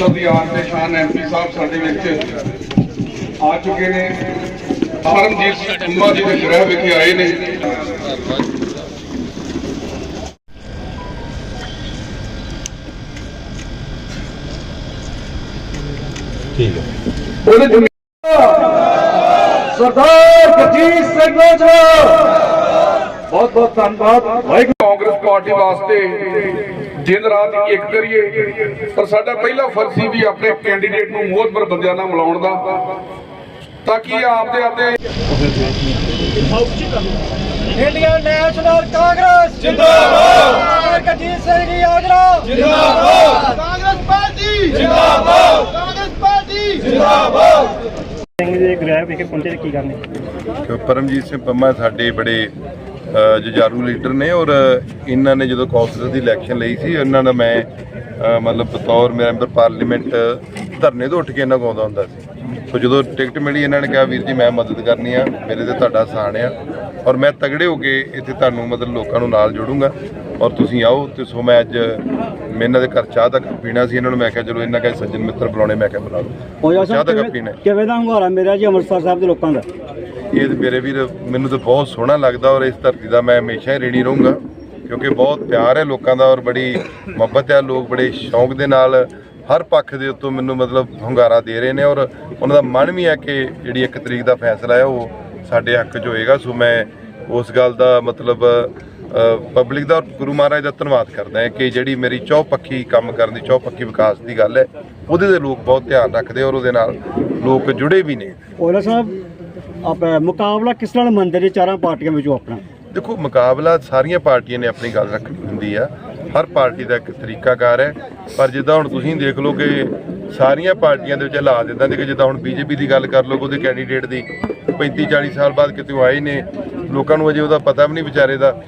ਅੰਮ੍ਰਿਤਸਰ ਦੀ ਆਨ ਤੇ ਸ਼ਾਨ ਐਮਪੀ ਸਾਹਿਬ ਸਾਡੇ ਵਿੱਚ ਆ ਚੁੱਕੇ ਨੇ। ਪਰਮਜੀਤ ਸਿੰਘ ਕੁੰਮਾ ਜੀ ਦੇ ਗ੍ਰਹਿ ਵਿਖੇ ਆਏ ਨੇ। ਠੀਕ ਹੈ। ਉਹਦੇ ਜੁ- ਸਰਦਾਰ ਗੁਰਜੀਤ ਸਿੰਘ ਔਜਲਾ ਬਹੁਤ ਬਹੁਤ ਧੰਨਵਾਦ। ਵਾਹਿਗੁਰੂ ਕਾਂਗਰਸ ਪਾਰਟੀ ਵਾਸਤੇ ਦਿਨ ਰਾਤ ਇੱਕ ਕਰੀਏ। ਪਰ ਸਾਡਾ ਪਹਿਲਾ ਫਰਜ਼ ਸੀ ਵੀ ਆਪਣੇ ਕੈਂਡੀਡੇਟ ਨੂੰ ਮੋਹਤਬਰ ਬੰਦਿਆਂ ਨਾਲ ਮਿਲਾਉਣ ਦਾ ਤਾਂ ਕਿ ਆਪਦੇ ਆਪਦੇ ਇੰਡੀਅਨ ਨੈਸ਼ਨਲ ਕਾਂਗਰਸ ਜਿੰਦਾਬਾਦ। ਗੁਰਜੀਤ ਸਿੰਘ ਜੀ ਔਜਲਾ ਜਿੰਦਾਬਾਦ। ਕਾਂਗਰਸ ਪਾਰਟੀ। ਜਿੰਦਾਬਾਦ। ਕਾਂਗਰਸ ਪਾਰਟੀ। ਸਿੰਘ ਦੇ ਗ੍ਰਹਿ ਵਿਖੇ ਪਹੁੰਚੇ ਕੀ ਕਰਨੇ ਪਰਮਜੀਤ ਸਿੰਘ ਪੰਮਾ ਸਾਡੇ ਬੜੇ ਜੁਝਾਰੂ ਲੀਡਰ ਨੇ ਔਰ ਇਹਨਾਂ ਨੇ ਜਦੋਂ ਕੌਂਸਲਰ ਦੀ ਇਲੈਕਸ਼ਨ ਲਈ ਸੀ ਇਹਨਾਂ ਦਾ ਮੈਂ ਮਤਲਬ ਬਤੌਰ ਮੈਂਬਰ ਪਾਰਲੀਮੈਂਟ ਧਰਨੇ ਤੋਂ ਉੱਠ ਕੇ ਇਹਨਾਂ ਗਾਉਂਦਾ ਹੁੰਦਾ ਸੀ। ਸੋ ਜਦੋਂ ਟਿਕਟ ਮਿਲੀ ਇਹਨਾਂ ਨੇ ਕਿਹਾ ਵੀਰ ਜੀ ਮੈਂ ਮਦਦ ਕਰਨੀ ਆ ਮੇਰੇ ਤੇ ਤੁਹਾਡਾ ਸਾਣ ਆ ਔਰ ਮੈਂ ਤਗੜੇ ਹੋ ਕੇ ਇੱਥੇ ਤੁਹਾਨੂੰ ਮਤਲਬ ਲੋਕਾਂ ਨੂੰ ਨਾਲ ਜੋੜੂੰਗਾ ਔਰ ਤੁਸੀਂ ਆਓ ਤੇ ਸੋ ਮੈਂ ਅੱਜ ਮੈਂ ਇਹਨਾਂ ਦੇ ਘਰ ਚਾਹ ਦਾ ਕੱਪ ਪੀਣਾ ਸੀ ਇਹਨਾਂ ਨੂੰ ਮੈਂ ਕਿਹਾ ਚਲੋ ਇਹਨਾਂ ਕਹੇ ਸੱਜਣ ਮਿੱਤਰ ਬੁਲਾਉਣੇ ਮੈਂ ਕਿਹਾ ਬੁਲਾ ਲਓ। ਚਾਹ ਦਾ ਕੱਪ ਪੀਣਾ। ਕਿਵੇਂ ਦਾ ਹੰਗਾਰਾ ਮੇਰਾ ਜੀ ਅੰਮ੍ਰਿਤਸਰ ਸਾਹਿਬ ਦੇ ਲੋਕਾਂ ਦਾ? ਇਹ ਮੇਰੇ ਵੀਰ, ਮੈਨੂੰ ਤਾਂ ਬਹੁਤ ਸੋਹਣਾ ਲੱਗਦਾ ਔਰ ਇਸ ਧਰਤੀ ਦਾ ਮੈਂ ਹਮੇਸ਼ਾ ਹੀ ਰੇਣੀ ਰਹੂੰਗਾ, ਕਿਉਂਕਿ ਬਹੁਤ ਪਿਆਰ ਹੈ ਲੋਕਾਂ ਦਾ ਔਰ ਬੜੀ ਮੁਹੱਬਤ ਹੈ, ਲੋਕ ਬੜੇ ਸ਼ੌਂਕ ਦੇ ਨਾਲ ਹਰ ਪੱਖ ਦੇ ਉੱਤੋਂ ਮੈਨੂੰ ਮਤਲਬ ਹੁੰਗਾਰਾ ਦੇ ਰਹੇ ਨੇ ਔਰ ਉਹਨਾਂ ਦਾ ਮਨ ਵੀ ਹੈ ਕਿ ਜਿਹੜੀ ਇੱਕ ਤਰੀਕ ਦਾ ਫੈਸਲਾ ਹੈ, ਉਹ ਸਾਡੇ ਹੱਕ 'ਚ ਹੋਏਗਾ। ਸੋ ਮੈਂ ਉਸ ਗੱਲ ਦਾ ਮਤਲਬ ਪਬਲਿਕ ਦਾ ਔਰ ਗੁਰੂ ਮਹਾਰਾਜ ਦਾ ਧੰਨਵਾਦ ਕਰਦਾ ਹਾਂ ਕਿ ਜਿਹੜੀ ਮੇਰੀ ਚੌਪੱਖੀ ਕੰਮ ਕਰਨ ਦੀ, ਚੌਪੱਖੀ ਵਿਕਾਸ ਦੀ ਗੱਲ ਹੈ, ਉਹਦੇ ਦੇ ਲੋਕ ਬਹੁਤ ਧਿਆਨ ਰੱਖਦੇ ਔਰ ਉਹਦੇ ਨਾਲ ਲੋਕ ਜੁੜੇ ਵੀ ਨੇ। ਔਜਲਾ ਸਾਹਿਬ ਆਪ ਮੁਕਾਬਲਾ ਕਿਸ ਨਾਲ ਮੰਨਦੇ ਨੇ ਚਾਰਾਂ ਪਾਰਟੀਆਂ ਵਿੱਚੋਂ ਆਪਣਾ? ਦੇਖੋ, ਮੁਕਾਬਲਾ ਸਾਰੀਆਂ ਪਾਰਟੀਆਂ ਨੇ ਆਪਣੀ ਗੱਲ ਰੱਖਣੀ ਹੁੰਦੀ ਆ। ਹਰ ਪਾਰਟੀ ਦਾ ਇੱਕ ਤਰੀਕਾਕਾਰ ਹੈ। ਪਰ ਜਿੱਦਾਂ ਹੁਣ ਤੁਸੀਂ ਦੇਖ ਲਓ ਕਿ ਸਾਰੀਆਂ ਪਾਰਟੀਆਂ ਦੇ ਵਿੱਚ ਹਾਲਾਤ ਇਦਾਂ ਦੇ ਕਿ ਜਿੱਦਾਂ ਹੁਣ ਬੀਜੇਪੀ ਦੀ ਗੱਲ ਕਰ ਲਓ ਉਹਦੇ ਕੈਂਡੀਡੇਟ ਦੀ 35 40 ਸਾਲ ਬਾਅਦ ਕਿਤੇ ਆਏ ਨੇ। ਲੋਕਾਂ ਨੂੰ ਅਜੇ ਉਹਦਾ ਪਤਾ ਵੀ ਨਹੀਂ ਵਿਚਾਰੇ ਦਾ।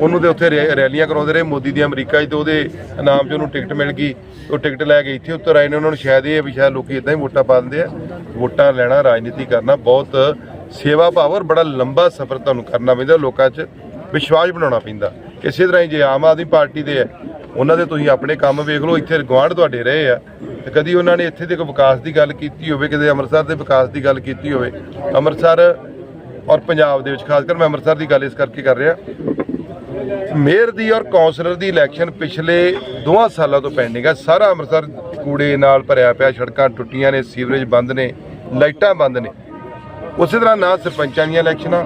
ਉਹਨੂੰ ਤੇ ਉੱਥੇ ਰੈ- ਰੈਲੀਆਂ ਕਰਾਉਂਦੇ ਰਹੇ ਮੋਦੀ ਦੀ ਅਮਰੀਕਾ 'ਚ ਤੇ ਉਹਦੇ ਨਾਮ 'ਚ ਉਹਨੂੰ ਟਿਕਟ ਮਿਲ ਗਈ। ਉਹ ਟਿਕਟ ਲੈ ਕੇ ਇੱਥੇ ਉੱਤਰ ਆਏ ਨੇ। ਉਹਨਾਂ ਨੂੰ ਸ਼ਾਇਦ ਇਹ ਹੈ ਵੀ ਸ਼ਾਇਦ ਲੋਕੀ ਇਦਾਂ ਹੀ ਵੋਟਾਂ ਪਾ ਦਿੰਦੇ ਆ। ਵੋਟਾਂ ਲੈਣਾ, ਰਾਜਨੀਤੀ ਕਰਨਾ ਬਹੁਤ ਸੇਵਾ ਭਾਵ ਔਰ ਬੜਾ ਲੰਬਾ ਸਫ਼ਰ ਤੁਹਾਨੂੰ ਕਰਨਾ ਪੈਂਦਾ, ਲੋਕਾਂ 'ਚ ਵਿਸ਼ਵਾਸ ਬਣਾਉਣਾ ਪੈਂਦਾ। ਇਸੇ ਤਰ੍ਹਾਂ ਹੀ ਜੇ ਆਮ ਆਦਮੀ ਪਾਰਟੀ ਦੇ ਹੈ, ਉਹਨਾਂ ਦੇ ਤੁਸੀਂ ਆਪਣੇ ਕੰਮ ਵੇਖ ਲਓ, ਇੱਥੇ ਗਵਾਂਢ ਤੁਹਾਡੇ ਰਹੇ ਆ, ਤੇ ਕਦੀ ਉਹਨਾਂ ਨੇ ਇੱਥੇ ਦੇ ਕੋਈ ਵਿਕਾਸ ਦੀ ਗੱਲ ਕੀਤੀ ਹੋਵੇ ਕਿਤੇ ਅੰਮ੍ਰਿਤਸਰ ਦੇ ਵਿਕਾਸ ਦੀ ਗੱਲ ਕੀਤੀ ਹੋਵੇ, ਅੰਮ੍ਰਿਤਸਰ ਔਰ ਪੰਜਾਬ ਦੇ ਵਿੱਚ, ਖਾਸ ਕਰ ਮੈਂ ਅੰਮ੍ਰਿਤਸਰ ਦੀ ਗੱਲ ਇਸ ਕਰਕੇ ਕਰ ਰਿਹਾ, ਮੇਅਰ ਦੀ ਔਰ ਕੌਂਸਲਰ ਦੀ ਇਲੈਕਸ਼ਨ ਪਿਛਲੇ ਦੋਹਾਂ ਸਾਲਾਂ ਤੋਂ ਪੈਂਡਿੰਗ ਹੈ। ਸਾਰਾ ਅੰਮ੍ਰਿਤਸਰ ਕੂੜੇ ਨਾਲ ਭਰਿਆ ਪਿਆ, ਸੜਕਾਂ ਟੁੱਟੀਆਂ ਨੇ, ਸੀਵਰੇਜ ਬੰਦ ਨੇ, ਲਾਈਟਾਂ ਬੰਦ ਨੇ। ਉਸੇ ਤਰ੍ਹਾਂ ਨਾ ਸਰਪੰਚਾਂ ਦੀਆਂ ਇਲੈਕਸ਼ਨਾਂ,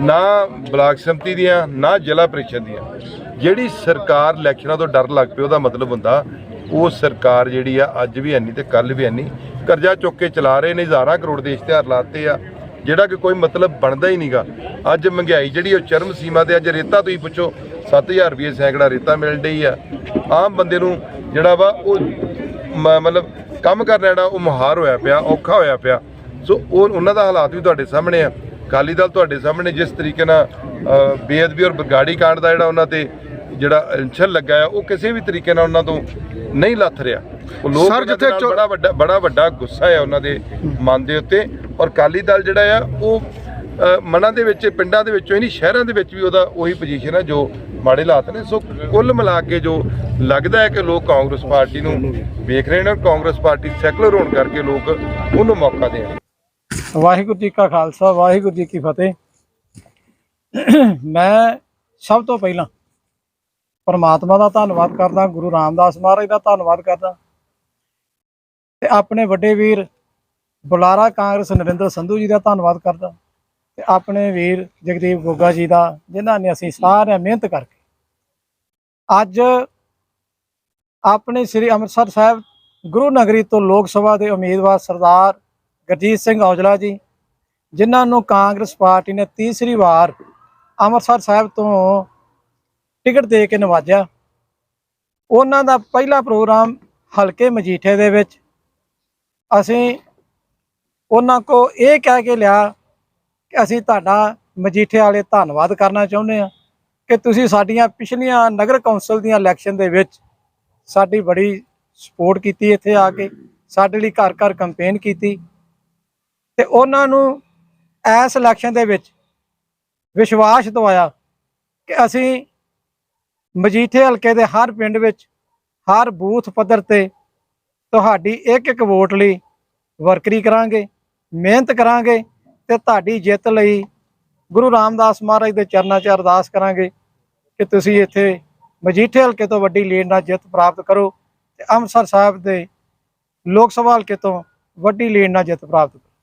ਨਾ ਬਲਾਕ ਸੰਮਤੀ ਦੀਆਂ, ਨਾ ਜ਼ਿਲ੍ਹਾ ਪ੍ਰੀਸ਼ਦ ਦੀਆਂ। ਜਿਹੜੀ ਸਰਕਾਰ ਇਲੈਕਸ਼ਨਾਂ ਤੋਂ ਡਰ ਲੱਗ ਪਈ, ਉਹਦਾ ਮਤਲਬ ਹੁੰਦਾ ਉਹ ਸਰਕਾਰ ਜਿਹੜੀ ਆ, ਅੱਜ ਵੀ ਐਨੀ ਤੇ ਕੱਲ ਵੀ ਐਨੀ ਕਰਜ਼ਾ ਚੁੱਕ ਕੇ ਚਲਾ ਰਹੇ ਨੇ, ਹਜ਼ਾਰਾਂ ਕਰੋੜ ਦੇ ਇਸ਼ਤਿਹਾਰ ਲਾਤੇ ਆ। ਜਿਹੜਾ ਕਿ ਕੋਈ ਮਤਲਬ ਬਣਦਾ ਹੀ ਨਹੀਂਗਾ। ਅੱਜ ਮਹਿੰਗਾਈ ਜਿਹੜੀ ਉਹ ਚਰਮ ਸੀਮਾ ਤੇ ਅੱਜ ਰੇਤਾ ਤੁਸੀਂ ਪੁੱਛੋ 7000 ਰੁਪਏ ਸੈਂਕੜਾ ਰੇਤਾ ਮਿਲ ਰਹੀ ਆ। ਆਮ ਬੰਦੇ ਨੂੰ ਜਿਹੜਾ ਵਾ, ਉਹ ਮ- ਮਤਲਬ ਕੰਮ ਕਰਨਾ ਜਿਹੜਾ ਉਹ ਮੁਹਾਰ ਹੋਇਆ ਪਿਆ, ਔਖਾ ਹੋਇਆ ਪਿਆ। ਸੋ ਉਹ ਉਹਨਾਂ ਦਾ ਹਾਲਾਤ ਵੀ ਤੁਹਾਡੇ ਸਾਹਮਣੇ ਆ। ਅਕਾਲੀ ਦਲ ਤੁਹਾਡੇ ਸਾਹਮਣੇ ਜਿਸ ਤਰੀਕੇ ਨਾਲ ਬੇਅਦਬੀ ਔਰ ਬਰਗਾੜੀ ਕਾਂਡ ਦਾ ਜਿਹੜਾ ਉਹਨਾਂ ਤੇ ਜਿਹੜਾ ਇਲਛਨ ਲੱਗਾ ਆ ਉਹ ਕਿਸੇ ਵੀ ਤਰੀਕੇ ਨਾਲ ਉਹਨਾਂ ਤੋਂ ਨਹੀਂ ਲੱਥ ਰਿਹਾ। ਉਹ ਲੋਕ ਸਰ, ਜਿੱਥੇ ਬੜਾ ਵੱਡਾ ਬੜਾ ਵੱਡਾ ਗੁੱਸਾ ਹੈ ਉਹਨਾਂ ਦੇ ਮਨ ਦੇ ਉੱਤੇ। ਔਰ ਅਕਾਲੀ ਦਲ ਜਿਹੜਾ ਆ ਉਹ ਮਨਾਂ ਦੇ ਵਿੱਚ ਪਿੰਡਾਂ ਦੇ ਵਿੱਚੋਂ ਹੀ ਨਹੀਂ ਸ਼ਹਿਰਾਂ ਦੇ ਵਿੱਚ ਵੀ ਉਹਦਾ ਉਹੀ ਪੋਜੀਸ਼ਨ ਹੈ ਜੋ ਮਾੜੇ ਹਾਲਾਤ ਨੇ। ਸੋ ਕੁੱਲ ਮਿਲਾ ਕੇ ਜੋ ਲੱਗਦਾ ਹੈ ਕਿ ਲੋਕ ਕਾਂਗਰਸ ਪਾਰਟੀ ਨੂੰ ਵੇਖ ਰਹੇ ਨੇ ਔਰ ਕਾਂਗਰਸ ਪਾਰਟੀ ਸੈਕੂਲਰ ਹੋਣ ਕਰਕੇ ਲੋਕ ਉਹਨੂੰ ਮੌਕਾ ਦੇਣ ਵਾਹਿਗੁਰੂ ਜੀ ਕਾ ਖਾਲਸਾ, ਵਾਹਿਗੁਰੂ ਜੀ ਕੀ ਫਤਿਹ। ਮੈਂ ਸਭ ਤੋਂ ਪਹਿਲਾਂ ਪਰਮਾਤਮਾ ਦਾ ਧੰਨਵਾਦ ਕਰਦਾ, ਗੁਰੂ ਰਾਮਦਾਸ ਮਹਾਰਾਜ ਦਾ ਧੰਨਵਾਦ ਕਰਦਾ ਤੇ ਆਪਣੇ ਵੱਡੇ ਵੀਰ ਬੁਲਾਰਾ ਕਾਂਗਰਸ ਨਰਿੰਦਰ ਸੰਧੂ ਜੀ ਦਾ ਧੰਨਵਾਦ ਕਰਦਾ ਤੇ ਆਪਣੇ ਵੀਰ ਜਗਦੀਪ ਗੋਗਾ ਜੀ ਦਾ, ਜਿਨ੍ਹਾਂ ਨੇ ਅਸੀਂ ਸਾਰੇ ਮਿਹਨਤ ਕਰਕੇ ਅੱਜ ਆਪਣੇ ਸ੍ਰੀ ਅੰਮ੍ਰਿਤਸਰ ਸਾਹਿਬ ਗੁਰੂ ਨਗਰੀ ਤੋਂ ਲੋਕ ਸਭਾ ਦੇ ਉਮੀਦਵਾਰ ਸਰਦਾਰ ਗੁਰਜੀਤ ਸਿੰਘ ਔਜਲਾ ਜੀ, ਜਿਨ੍ਹਾਂ ਨੂੰ ਕਾਂਗਰਸ ਪਾਰਟੀ ਨੇ ਤੀਸਰੀ ਵਾਰ ਅੰਮ੍ਰਿਤਸਰ ਸਾਹਿਬ ਤੋਂ ਟਿਕਟ ਦੇ ਕੇ ਨਵਾਜਿਆ। ਉਹਨਾਂ ਦਾ ਪਹਿਲਾ ਪ੍ਰੋਗਰਾਮ ਹਲਕੇ ਮਜੀਠੇ ਦੇ ਵਿੱਚ। ਅਸੀਂ ਉਹਨਾਂ ਕੋ ਇਹ ਕਹਿ ਕੇ ਲਿਆ ਕਿ ਅਸੀਂ ਤੁਹਾਡਾ ਮਜੀਠੇ ਵਾਲੇ ਧੰਨਵਾਦ ਕਰਨਾ ਚਾਹੁੰਦੇ ਹਾਂ ਕਿ ਤੁਸੀਂ ਸਾਡੀਆਂ ਪਿਛਲੀਆਂ ਨਗਰ ਕੌਂਸਲ ਦੀਆਂ ਇਲੈਕਸ਼ਨ ਦੇ ਵਿੱਚ ਸਾਡੀ ਬੜੀ ਸਪੋਰਟ ਕੀਤੀ ਇੱਥੇ ਆ ਕੇ, ਸਾਡੇ ਲਈ ਘਰ ਘਰ ਕੰਪੇਨ ਕੀਤੀ। ਤੇ ਉਹਨਾਂ ਨੂੰ ਇਸ ਇਲੈਕਸ਼ਨ ਦੇ ਵਿੱਚ ਵਿਸ਼ਵਾਸ ਦਵਾਇਆ ਕਿ ਅਸੀਂ ਮਜੀਠੇ ਹਲਕੇ ਦੇ ਹਰ ਪਿੰਡ ਵਿੱਚ, ਹਰ ਬੂਥ ਪੱਧਰ ਤੇ ਤੁਹਾਡੀ ਇੱਕ ਇੱਕ ਵੋਟ ਲਈ ਵਰਕਰੀ ਕਰਾਂਗੇ, ਮਿਹਨਤ ਕਰਾਂਗੇ ਤੇ ਤੁਹਾਡੀ ਜਿੱਤ ਲਈ ਗੁਰੂ ਰਾਮਦਾਸ ਮਹਾਰਾਜ ਦੇ ਚਰਨਾਂ 'ਚ ਅਰਦਾਸ ਕਰਾਂਗੇ ਕਿ ਤੁਸੀਂ ਇੱਥੇ ਮਜੀਠੇ ਹਲਕੇ ਤੋਂ ਵੱਡੀ ਲੀਡ ਨਾਲ ਜਿੱਤ ਪ੍ਰਾਪਤ ਕਰੋ ਤੇ ਅੰਮ੍ਰਿਤਸਰ ਸਾਹਿਬ ਦੇ ਲੋਕ ਸਭਾ ਹਲਕੇ ਤੋਂ ਵੱਡੀ ਲੀਡ ਨਾਲ ਜਿੱਤ ਪ੍ਰਾਪਤ ਕਰੋ।